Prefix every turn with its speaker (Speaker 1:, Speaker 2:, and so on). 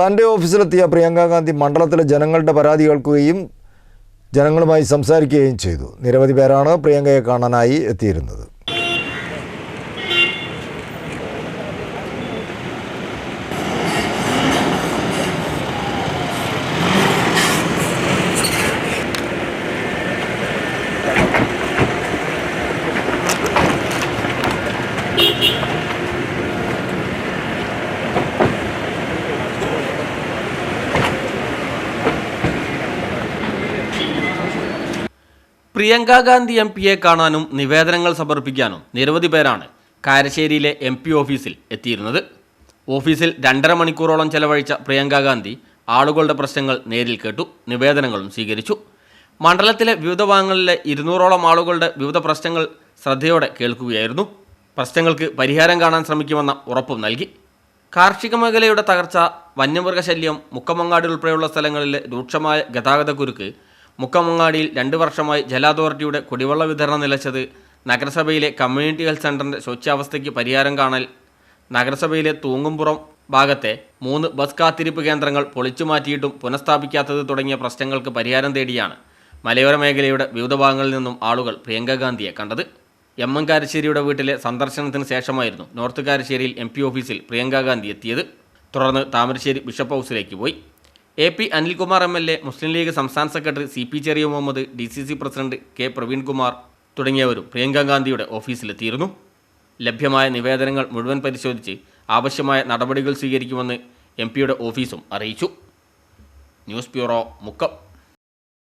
Speaker 1: തന്റെ ഓഫീസിലെത്തിയ പ്രിയങ്ക ഗാന്ധി മണ്ഡലത്തിലെ ജനങ്ങളുടെ പരാതി കേൾക്കുകയും ജനങ്ങളുമായി സംസാരിക്കുകയും ചെയ്തു. നിരവധി പേരാണ് പ്രിയങ്കയെ കാണാനായി എത്തിയിരുന്നത്.
Speaker 2: പ്രിയങ്ക ഗാന്ധി എം പിയെ കാണാനും നിവേദനങ്ങൾ സമർപ്പിക്കാനും നിരവധി പേരാണ് കാരശ്ശേരിയിലെ എം പി ഓഫീസിൽ എത്തിയിരുന്നത്. ഓഫീസിൽ രണ്ടര മണിക്കൂറോളം ചെലവഴിച്ച പ്രിയങ്ക ഗാന്ധി ആളുകളുടെ പ്രശ്നങ്ങൾ നേരിൽ കേട്ടു നിവേദനങ്ങളും സ്വീകരിച്ചു. മണ്ഡലത്തിലെ വിവിധ ഭാഗങ്ങളിലെ ഇരുന്നൂറോളം ആളുകളുടെ വിവിധ പ്രശ്നങ്ങൾ ശ്രദ്ധയോടെ കേൾക്കുകയായിരുന്നു. പ്രശ്നങ്ങൾക്ക് പരിഹാരം കാണാൻ ശ്രമിക്കുമെന്ന ഉറപ്പും നൽകി. കാർഷിക മേഖലയുടെ തകർച്ച വന്യമൃഗശല്യം മുക്കമങ്ങാടി ഉൾപ്പെടെയുള്ള സ്ഥലങ്ങളിലെ രൂക്ഷമായ ഗതാഗതക്കുരുക്ക് മുക്കമങ്ങാടിയിൽ രണ്ട് വർഷമായി ജല അതോറിറ്റിയുടെ കുടിവെള്ള വിതരണം നിലച്ചത് നഗരസഭയിലെ കമ്മ്യൂണിറ്റി ഹെൽത്ത് സെന്ററിന്റെ ശോച്യാവസ്ഥയ്ക്ക് പരിഹാരം കാണൽ. നഗരസഭയിലെ തൂങ്ങുംപുറം ഭാഗത്തെ മൂന്ന് ബസ് കാത്തിരിപ്പ് കേന്ദ്രങ്ങൾ പൊളിച്ചു മാറ്റിയിട്ടും പുനഃസ്ഥാപിക്കാത്തത് തുടങ്ങിയ പ്രശ്നങ്ങൾക്ക് പരിഹാരം തേടിയാണ് മലയോര മേഖലയുടെ വിവിധ ഭാഗങ്ങളിൽ നിന്നും ആളുകൾ പ്രിയങ്ക ഗാന്ധിയെ കണ്ടത്. എം എം കാരശ്ശേരിയുടെ വീട്ടിലെ സന്ദർശനത്തിന് ശേഷമായിരുന്നു നോർത്ത് കാരശ്ശേരിയിൽ എം പി ഓഫീസിൽ പ്രിയങ്ക ഗാന്ധി എത്തിയത്. തുടർന്ന് താമരശ്ശേരി ബിഷപ്പ് ഹൗസിലേക്ക് പോയി. A P Anilkumar M L A Muslim League സംസ്ഥാന secretary C P Cheriya Muhammad D C C president K Praveenkumar തുടങ്ങിയവരും പ്രിയങ്ക ഗാന്ധിയുടെ ഓഫീസിലെത്തിയിരുന്നു. ലഭ്യമായ നിവേദനങ്ങൾ മുഴുവൻ പരിശോധിച്ച് ആവശ്യമായ നടപടികൾ സ്വീകരിക്കുമെന്ന് എം പിയുടെ ഓഫീസും അറിയിച്ചു. News bureau Mukkam.